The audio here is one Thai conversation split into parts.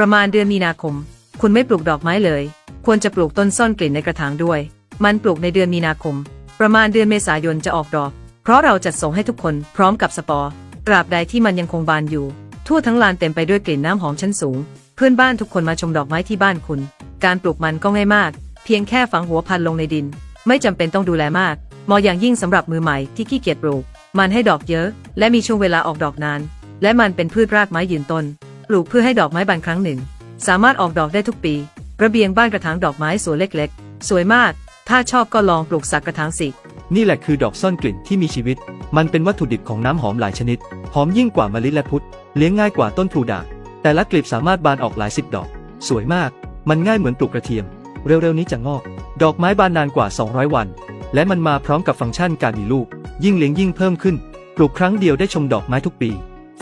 ประมาณเดือนมีนาคม คุณไม่ปลูกดอกไม้เลย ควรจะปลูกต้นซ่อนกลิ่นในกระถางด้วย มันปลูกในเดือนมีนาคม ประมาณเดือนเมษายนจะออกดอก เพราะเราจัดส่งให้ทุกคนพร้อมกับสปอร์ตราบใดที่มันยังคงบานอยู่ ทั่วทั้งลานเต็มไปด้วยกลิ่นน้ำหอมชั้นสูง เพื่อนบ้านทุกคนมาชมดอกไม้ที่บ้านคุณ การปลูกมันก็ง่ายมาก เพียงแค่ฝังหัวพันลงในดิน ไม่จำเป็นต้องดูแลมากเหมาะอย่างยิ่งสำหรับมือใหม่ที่ขี้เกียจปลูก มันให้ดอกเยอะ และมีช่วงเวลาออกดอกนาน และมันเป็นพืชรากไม้ยืนต้น ปลูกเพื่อให้ดอกไม้บานครั้งหนึ่ง สามารถออกดอกได้ทุกปี ระเบียงบ้านกระถางดอกไม้สวยเล็กๆ สวยมาก ถ้าชอบก็ลองปลูกสักกระถางสิ นี่แหละคือดอกซ่อนกลิ่นที่มีชีวิต มันเป็นวัตถุดิบของน้ำหอมหลายชนิด หอมยิ่งกว่ามะลิและพุทธเลี้ยงง่ายกว่าต้นพลูด่าง แต่ละกลีบสามารถบานออกหลายสิบดอก สวยมาก มันง่ายเหมือนปลูกกระเทียม เร็วๆนี้จะงอก ดอกไม้บานนานกว่า 200 วัน และมันมาพร้อมกับฟังก์ชันการมีลูก ยิ่งเลี้ยงยิ่งเพิ่มขึ้น ปลูกครั้งเดียวได้ชมดอกไม้ทุกปี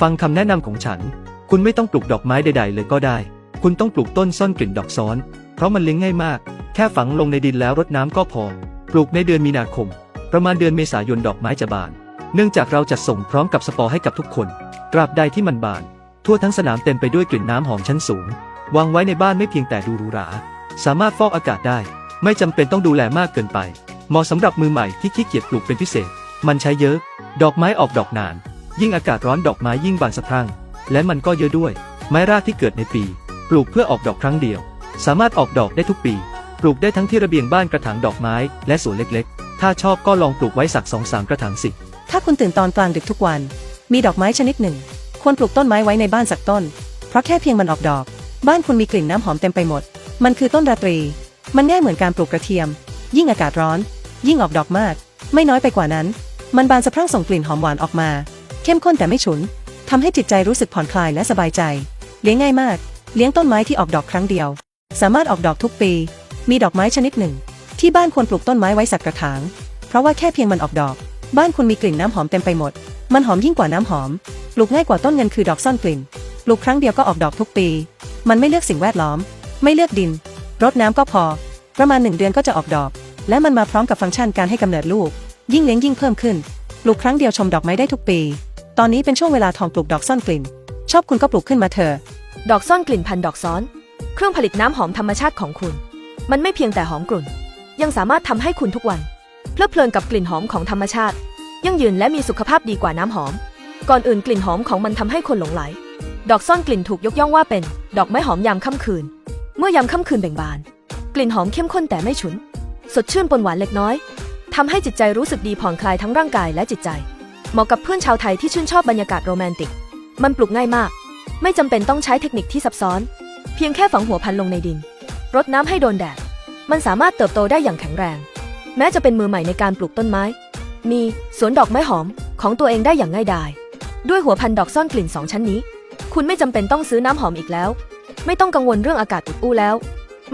ฟังคำแนะนำของฉัน คุณไม่ต้องปลูกดอกไม้ใด ๆ เลยก็ได้ คุณต้องปลูกต้นซ่อนกลิ่นดอกซ้อน เพราะมันเลี้ยงง่ายมาก แค่ฝังลงในดินแล้วรดน้ำก็พอ ปลูกในเดือนมีนาคม ประมาณเดือนเมษายนดอกไม้จะบาน เนื่องจากเราจะส่งพร้อมกับสปอร์ให้กับทุกคน ตราบใดที่มันบาน ทั่วทั้งสนามเต็มไปด้วยกลิ่นน้ำหอมชั้นสูง วางไว้ในบ้านไม่เพียงแต่ดูหรูหรา สามารถฟอกอากาศได้ ไม่จำเป็นต้องดูแลมากเกินไป เหมาะสำหรับมือใหม่ที่ขี้เกียจปลูกเป็นพิเศษ มันใช้เยอะ ดอกไม้ออกดอกนาน ยิ่งอากาศร้อนดอกไม้ยิ่งบานสะพรั่ง และมันก็เยอะด้วย ไม้รากที่เกิดในปี ปลูกเพื่อออกดอกครั้งเดียว สามารถออกดอกได้ทุกปี ปลูกได้ทั้งที่ระเบียงบ้านกระถางดอกไม้ และสวนเล็กๆ ถ้าชอบก็ลองปลูกไว้สักสองสามกระถางสิถ้าคุณตื่นตอนกลางดึกทุกวัน มีดอกไม้ชนิดหนึ่ง ควรปลูกต้นไม้ไว้ในบ้านสักต้น เพราะแค่เพียงมันออกดอก บ้านคุณมีกลิ่นน้ำหอมเต็มไปหมด มันคือต้นราตรี มันง่ายเหมือนการปลูกกระเทียม ยิ่งอากาศร้อน ยิ่งออกดอกมาก ไม่น้อยไปกว่านั้น มันบานสะพรั่งส่งกลิ่นหอมหวานออกมา เข้มข้นแต่ไม่ฉุน ทำให้จิตใจรู้สึกผ่อนคลายและสบายใจ เลี้ยงง่ายมาก เลี้ยงต้นไม้ที่ออกดอกครั้งเดียว สามารถออกดอกทุกปี มีดอกไม้ชนิดหนึ่ง ที่บ้านควรปลูกต้นไม้ไว้สักกระถาง เพราะว่าแค่เพียงมันออกดอก บ้านคุณมีกลิ่นน้ำหอมเต็มไปหมด มันหอมยิ่งกว่าน้ำหอม ปลูกง่ายกว่าต้นเงินคือดอกซ่อนกลิ่น ปลูกครั้งเดียวก็ออกดอกทุกปี มันไม่เลือกสิ่งแวดล้อม ไม่เลือกดิน รดน้ำก็พอ ประมาณหนึ่งเดือนก็จะออกดอก และมันมาพร้อมกับฟังก์ชันการให้กำเนิดลูก ยิ่งเลี้ยงยิ่งเพิ่มขึ้น ปลูกครั้งเดียวชมดอกไม้ได้ทุกปี ตอนนี้เป็นช่วงเวลาทองปลูกดอกซ่อนกลิ่น ชอบคุณก็ปลูกขึ้นมาเถอะดอกซ่อนกลิ่นพันดอกซ้อน เครื่องผลิตน้ำหอมธรรมชาติของคุณ มันไม่เพียงแต่หอมกลุ่น ยังสามารถทำให้คุณทุกวันเพลิดเพลินกับกลิ่นหอมของธรรมชาติ ยั่งยืนและมีสุขภาพดีกว่าน้ำหอม ก่อนอื่นกลิ่นหอมของมันทำให้คนหลงไหล ดอกซ่อนกลิ่นถูกยกย่องว่าเป็น ดอกไม้หอมยามค่ำคืน เมื่อยามค่ำคืนเบ่งบาน กลิ่นหอมเข้มข้นแต่ไม่ฉุน สดชื่นปนหวานเล็กน้อยทำให้จิตใจรู้สึกดีผ่อนคลายทั้งร่างกายและจิตใจ เหมาะกับเพื่อนชาวไทยที่ชื่นชอบบรรยากาศโรแมนติก มันปลูกง่ายมาก ไม่จำเป็นต้องใช้เทคนิคที่ซับซ้อน เพียงแค่ฝังหัวพันลงในดิน รดน้ำให้โดนแดด มันสามารถเติบโตได้อย่างแข็งแรง แม้จะเป็นมือใหม่ในการปลูกต้นไม้ มีสวนดอกไม้หอมของตัวเองได้อย่างง่ายดาย ด้วยหัวพันดอกซ่อนกลิ่นสองชั้นนี้ คุณไม่จำเป็นต้องซื้อน้ำหอมอีกแล้ว ไม่ต้องกังวลเรื่องอากาศอุดอู้แล้ว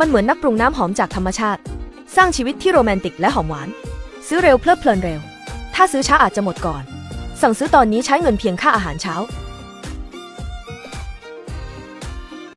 มันเหมือนนักปรุงน้ำหอมจากธรรมชาติ สร้างชีวิตที่โรแมนติกและหอมหวาน ซื้อเร็วเพลิดเพลินเร็ว ถ้าซื้อช้าอาจจะหมดก่อน สั่งซื้อตอนนี้ใช้เงินเพียงค่าอาหารเช้า